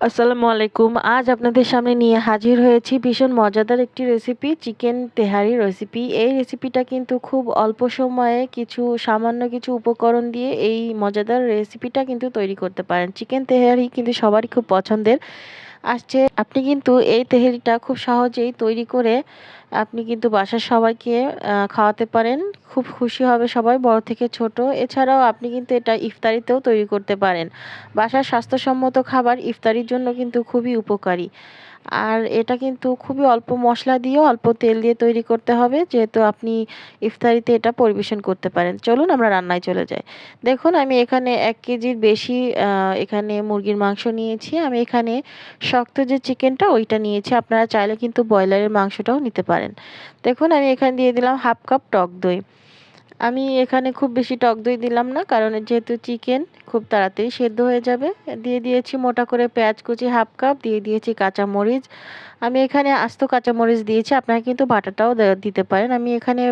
আসসালামু আলাইকুম আজ আপনাদের সামনে নিয়ে হাজির হয়েছি ভীষণ মজাদার একটি রেসিপি চিকেন তেহারি রেসিপি এই রেসিপিটা কিন্তু খুব অল্প সময়ে কিছু সামান্য কিছু উপকরণ দিয়ে এই মজাদার রেসিপিটা কিন্তু তৈরি করতে পারেন। চিকেন তেহারি কিন্তু সবারই খুব পছন্দের। আসছে। আপনি কিন্তু এই তেহারিটা খুব সহজেই তৈরি করে আপনি কিন্তু বাসার সবাইকে খাওয়াতে পারেন। খুব খুশি হবে সবাই, বড় থেকে ছোট। এছাড়াও আপনি কিন্তু এটা ইফতারিতেও তৈরি করতে পারেন। বাসার স্বাস্থ্যসম্মত খাবার ইফতারির জন্য কিন্তু খুবই উপকারী। আর এটা কিন্তু খুবই অল্প মশলা দিয়েও অল্প তেল দিয়ে তৈরি করতে হবে, যেহেতু আপনি ইফতারিতে এটা পরিবেশন করতে পারেন। চলুন আমরা রান্নায় চলে যাই। দেখুন, আমি এখানে এক কেজির বেশি এখানে মুরগির মাংস নিয়েছি। আমি এখানে শক্ত যে চিকেনটা, ওইটা নিয়েছি। আপনারা চাইলে কিন্তু ব্রয়লারের মাংসটাও নিতে পারেন। দেখুন, আমি এখানে দিয়ে দিলাম হাফ কাপ টক দই। আমি এখানে খুব বেশি টক দই দিলাম না, কারণ যেহেতু চিকেন খুব তাড়াতাড়ি সেদ্ধ হয়ে যাবে। দিয়ে দিয়েছি মোটা করে পেঁয়াজ কুচি হাফ কাপ দিয়ে দিয়েছি কাঁচা মরিচ আমি এখানে আস্ত কাঁচামরিচ দিয়েছি, আপনারা কিন্তু বাটাটাও দিতে পারেন। আমি এখানে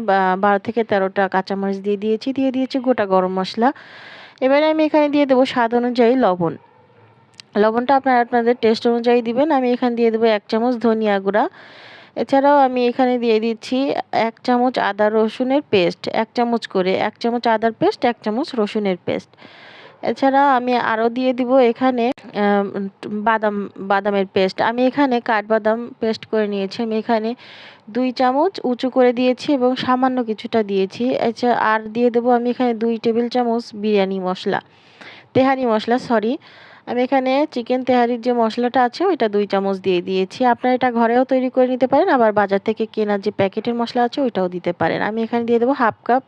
বারো থেকে তেরোটা কাঁচামরিচ দিয়ে দিয়েছি দিয়ে দিয়েছি গোটা গরম মশলা। এবারে আমি এখানে দিয়ে দেবো স্বাদ অনুযায়ী লবণ। লবণটা আপনারা আপনাদের টেস্ট অনুযায়ী দিবেন। আমি এখানে দিয়ে দেবো এক চামচ ধনিয়া গুঁড়া। এছাড়াও আমি এখানে দিয়ে দিচ্ছি এক চামচ আদা রসুনের পেস্ট, এক চামচ করে, এক চামচ আদার পেস্ট, এক চামচ রসুনের পেস্ট। এছাড়া আমি আরও দিয়ে দিব এখানে বাদাম, বাদামের পেস্ট। আমি এখানে কাঠবাদাম পেস্ট করে নিয়েছি। আমি এখানে দুই চামচ উঁচু করে দিয়েছি এবং সামান্য কিছুটা দিয়েছি। এছাড়া আর দিয়ে দেবো আমি এখানে দুই টেবিল চামচ বিরিয়ানি মশলা তেহারি মশলা, সরি। আমি এখানে চিকেন তেহারির যে মশলাটা আছে, ওইটা দুই চামচ দিয়ে দিয়েছি। আপনারা এটা ঘরেও তৈরি করে নিতে পারেন, আবার বাজার থেকে কেনার যে প্যাকেটের মশলা আছে, ওইটাও দিতে পারেন। আমি এখানে দিয়ে দেবো হাফ কাপ,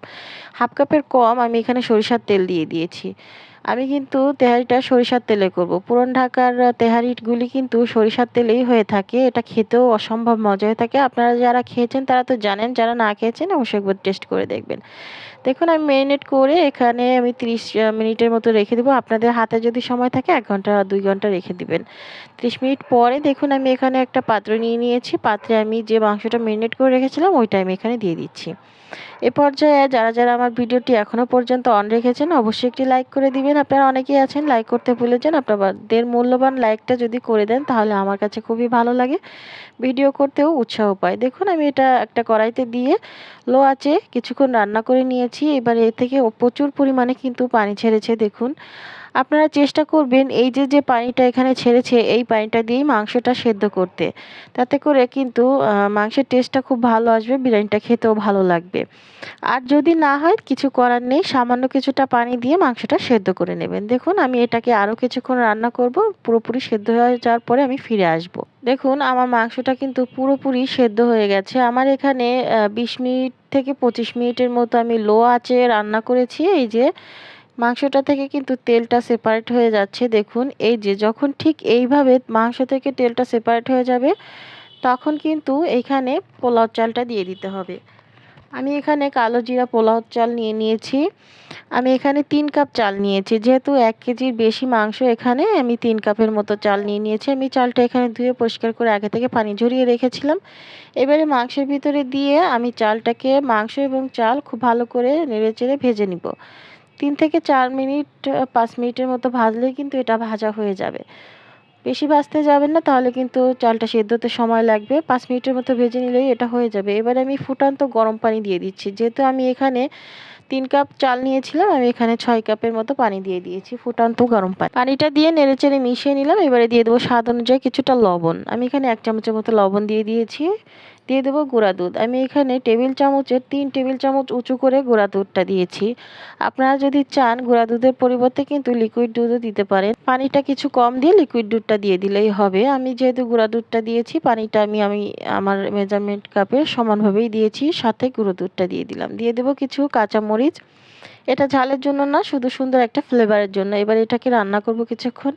হাফ কাপের কম আমি এখানে সরিষার তেল দিয়ে দিয়েছি। আমি কিন্তু তেহারিটা সরিষার তেলে করব। পুরন ঢাকার তেহারিগুলি কিন্তু সরিষার তেলেই হয়ে থাকে, এটা খেতেও অসম্ভব মজা হয়ে থাকে। আপনারা যারা খেয়েছেন, তারা তো জানেন, যারা না খেয়েছেন, অবশ্যই একবার টেস্ট করে দেখবেন। দেখুন, আমি ম্যারিনেট করে এখানে আমি 30 মিনিটের মতো রেখে দেবো। আপনাদের হাতে যদি সময় থাকে, এক ঘণ্টা, দুই ঘণ্টা রেখে দিবেন। 30 মিনিট পরে দেখুন, আমি এখানে একটা পাত্র নিয়ে নিয়েছি। পাত্রে আমি যে মাংসটা ম্যারিনেট করে রেখেছিলাম, ওইটা আমি এখানে দিয়ে দিচ্ছি। এ পর্যায়ে যারা যারা আমার ভিডিওটি এখনও পর্যন্ত অন রেখেছেন, অবশ্যই একটি লাইক করে দিবেন। আপনারা অনেকেই আছেন লাইক করতে ভুলে যান। আপনাদের মূল্যবান লাইকটা যদি করে দেন, তাহলে আমার কাছে খুবই ভালো লাগে। ভিডিও করতেও উৎসাহ পায়। দেখুন, আমি এটা একটা কড়াইতে দিয়ে লো আছে কিছুক্ষণ রান্না করে নিয়েছি। এবার এ থেকে প্রচুর পরিমাণে কিন্তু পানি ছেড়েছে দেখুন। আপনারা চেষ্টা করবেন এই যে যে পানিটা এখানে ছেড়েছে, এই পানিটা দিয়েই মাংসটা সেদ্ধ করতে। তাতে করে কিন্তু মাংসের টেস্টটা খুব ভালো আসবে, বিরিয়ানিটা খেতেও ভালো লাগবে। আর যদি না হয়, কিছু করার নেই, সামান্য কিছুটা পানি দিয়ে মাংসটা সেদ্ধ করে নেবেন। দেখুন, আমি এটাকে আরও কিছুক্ষণ রান্না করব, পুরোপুরি সেদ্ধ হয়ে যাওয়ার পরে আমি ফিরে আসব। দেখুন, আমার মাংসটা কিন্তু পুরোপুরি সেদ্ধ হয়ে গেছে। আমার এখানে বিশ মিনিট থেকে পঁচিশ মিনিটের মতো আমি লো আঁচে রান্না করেছি, এই যে মাংসটা থেকে কিন্তু তেলটা সেপারেট হয়ে যাচ্ছে। দেখুন, এই যে যখন ঠিক এইভাবে মাংস থেকে তেলটা সেপারেট হয়ে যাবে, তখন কিন্তু এইখানে পোলাও চালটা দিয়ে দিতে হবে। আমি এখানে কালো জিরা পোলাও চাল নিয়ে নিয়েছি। আমি এখানে তিন কাপ চাল নিয়েছি। যেহেতু এক কেজির বেশি মাংস এখানে, আমি তিন কাপের মতো চাল নিয়ে নিয়েছি। আমি চালটা এখানে ধুয়ে পরিষ্কার করে আগে থেকে পানি ঝরিয়ে রেখেছিলাম। এবারে মাংসের ভিতরে দিয়ে আমি চালটাকে মাংস এবং চাল খুব ভালো করে নেড়ে চেড়ে ভেজে নিব। তিন থেকে চার মিনিট পাঁচ মিনিটের মতো ভাজলেই কিন্তু এটা ভাজা হয়ে যাবে। বেশি ভাজতে যাবেন না, তাহলে কিন্তু চালটা সেদ্ধতে সময় লাগবে। পাঁচ মিনিটের মতো ভেজে নিলেই এটা হয়ে যাবে। এবারে আমি ফুটান্ত গরম পানি দিয়ে দিচ্ছি। যেহেতু আমি এখানে তিন কাপ চাল নিয়েছিলাম, আমি এখানে ছয় কাপের মতো পানি দিয়ে দিয়েছি, ফুটান্ত গরম পানি। পানিটা দিয়ে নেড়েচেড়ে মিশিয়ে নিলাম। এবারে দিয়ে দেবো স্বাদ অনুযায়ী কিছুটা লবণ। আমি এখানে এক চামচের মতো লবণ দিয়ে দিয়েছি। দিয়ে দেবো গুঁড়া দুধ। আমি এখানে টেবিল চামচের তিন টেবিল চামচ উঁচু করে গুঁড়া দুধটা দিয়েছি। আপনারা যদি চান, গুঁড়া দুধের পরিবর্তে কিন্তু লিকুইড দুধও দিতে পারেন। পানিটা কিছু কম দিয়ে লিকুইড দুধটা দিয়ে দিলেই হবে। আমি যেহেতু গুঁড়া দুধটা দিয়েছি, পানিটা আমি আমি আমার মেজারমেন্ট কাপে সমানভাবেই দিয়েছি। সাথে গুঁড়ো দুধটা দিয়ে দিলাম। দিয়ে দেবো কিছু কাঁচামরিচ এটা ঝালের জন্য না, শুধু সুন্দর একটা ফ্লেভারের জন্য। এবার এটাকে রান্না করব কিছুক্ষণ।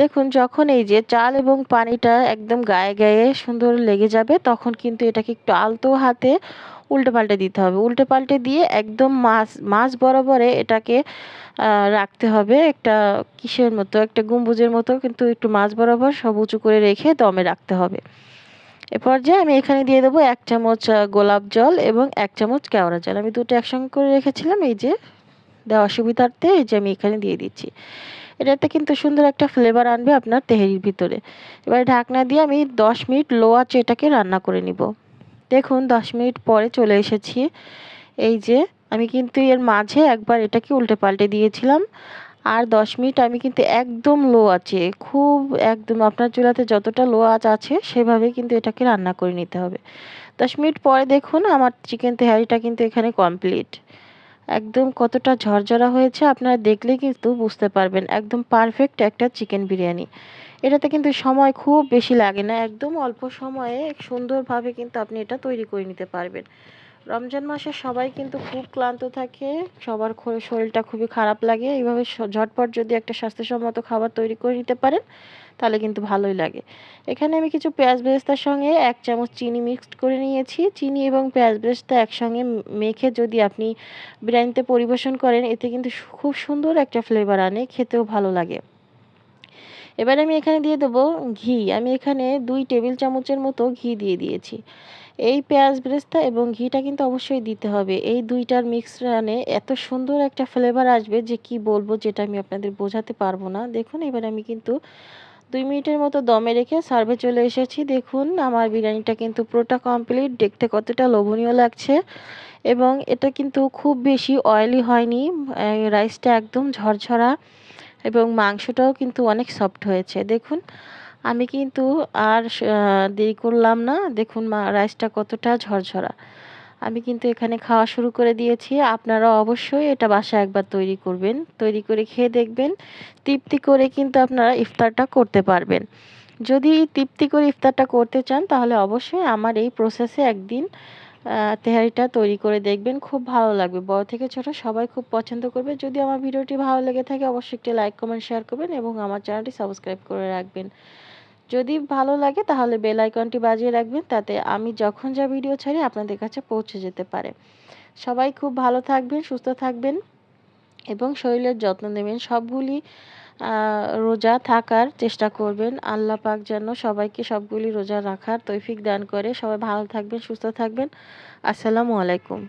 দেখুন, যখন এই যে চাল এবং পানিটা একদম গায়ে গায়ে সুন্দর লেগে যাবে, তখন কিন্তু এটাকে একটু আলতো হাতে উল্টে পাল্টে দিতে হবে। উল্টে পাল্টে দিয়ে একদম মাছ মাছ বরাবরে এটাকে রাখতে হবে। একটা কিসের মতো, একটা গম্বুজের মতো কিন্তু একটু মাছ বরাবর সব উঁচু করে রেখে দমে রাখতে হবে। এ পর্যায়ে আমি এখানে দিয়ে দেবো এক চামচ গোলাপ জল এবং এক চামচ কেওড়া জল। আমি দুটো একসঙ্গে করে রেখেছিলাম, এই যে দেওয়ার সুবিধার্থে এই যে আমি এখানে দিয়ে দিচ্ছি। এটাতে কিন্তু সুন্দর একটা ফ্লেভার আনবে আপনার তেহারির ভিতরে। এবার ঢাকনা দিয়ে আমি দশ মিনিট লো আঁচে এটাকে রান্না করে নিব। দেখুন, দশ মিনিট পরে চলে এসেছি। এই যে আমি কিন্তু এর মাঝে একবার এটাকে উল্টে পাল্টে দিয়েছিলাম। আর দশ মিনিট আমি কিন্তু একদম লো আছে খুব একদম আপনার চুলাতে যতটা লো আঁচ আছে, সেভাবে কিন্তু এটাকে রান্না করে নিতে হবে। দশ মিনিট পরে দেখুন, আমার চিকেন তেহারিটা কিন্তু এখানে কমপ্লিট একদম কতটা ঝরঝরা হয়েছে আপনারা দেখলে কিন্তু বুঝতে পারবেন। একদম পারফেক্ট একটা চিকেন বিরিয়ানি। এটাতে কিন্তু সময় খুব বেশি লাগে না। একদম অল্প সময়ে সুন্দরভাবে কিন্তু আপনি এটা তৈরি করে নিতে পারবেন। রমজান মাসে সবাই কিন্তু খুব ক্লান্ত থাকে, সবার শরীরটা খুবই খারাপ লাগে। এইভাবে ঝটপট যদি একটা স্বাস্থ্যসম্মত খাবার তৈরি করে নিতে পারেন, তাহলে কিন্তু ভালোই লাগে। এখানে আমি কিছু পেঁয়াজ বেরেস্তার সঙ্গে এক চামচ চিনি মিক্সড করে নিয়েছি। চিনি এবং পেঁয়াজ বেরেস্তা একসঙ্গে মেখে যদি আপনি বিরিয়ানিতে পরিবেশন করেন, এতে কিন্তু খুব সুন্দর একটা ফ্লেভার আনে, খেতেও ভালো লাগে। এবার আমি এখানে দিয়ে দেবো ঘি। আমি এখানে দুই টেবিল চামচের মতো ঘি দিয়ে দিয়েছি। এই পেঁয়াজ ব্রেস্তা এবং ঘিটা কিন্তু অবশ্যই দিতে হবে। এই দুইটার মিক্সরানে এত সুন্দর একটা ফ্লেভার আসবে যে কি বলব যেটা আমি আপনাদের বোঝাতে পারব না। দেখুন, এবার আমি কিন্তু দুই মিনিটের মতো দমে রেখে সার্ভে চলে এসেছি। দেখুন, আমার বিরিয়ানিটা কিন্তু পুরোটা কমপ্লিট দেখতে কতটা লোভনীয় লাগছে। এবং এটা কিন্তু খুব বেশি অয়েলি হয়নি। রাইসটা একদম ঝরঝরা এবং মাংসটাও কিন্তু অনেক সফট হয়েছে। দেখুন আমি কিন্তু আর দেরি করলাম না। দেখুন মা, রাইসটা কতটা ঝরঝরা। আমি কিন্তু এখানে খাওয়া শুরু করে দিয়েছি। আপনারা অবশ্যই এটা বাসায় একবার তৈরি করবেন। তৈরি করে খেয়ে দেখবেন। তৃপ্তি করে কিন্তু আপনারা ইফতারটা করতে পারবেন। যদি তৃপ্তি করে ইফতারটা করতে চান, তাহলে অবশ্যই আমার এই প্রসেসে একদিন তেহারিটা তৈরি করে দেখবেন। খুব ভালো লাগবে। বড় থেকে ছোট সবাই খুব পছন্দ করবে। যদি আমার ভিডিওটি ভালো লেগে থাকে, অবশ্যই একটি লাইক কমেন্ট শেয়ার করবেন এবং আমার চ্যানেলটি সাবস্ক্রাইব করে রাখবেন। যদি ভালো লাগে তাহলে বেল আইকনটি বাজিয়ে রাখবেন, তাতে আমি যখন যা ভিডিও ছাড়ি আপনাদের কাছে পৌঁছে যেতে পারে। সবাই খুব ভালো থাকবেন, সুস্থ থাকবেন এবং শরীরের যত্ন নেবেন। সবগুলি রোজা থাকার চেষ্টা করবেন। আল্লাহ পাক যেন সবাইকে সবগুলি রোজা রাখার তৌফিক দান করে। সবাই ভালো থাকবেন, সুস্থ থাকবেন। আসসালামু আলাইকুম।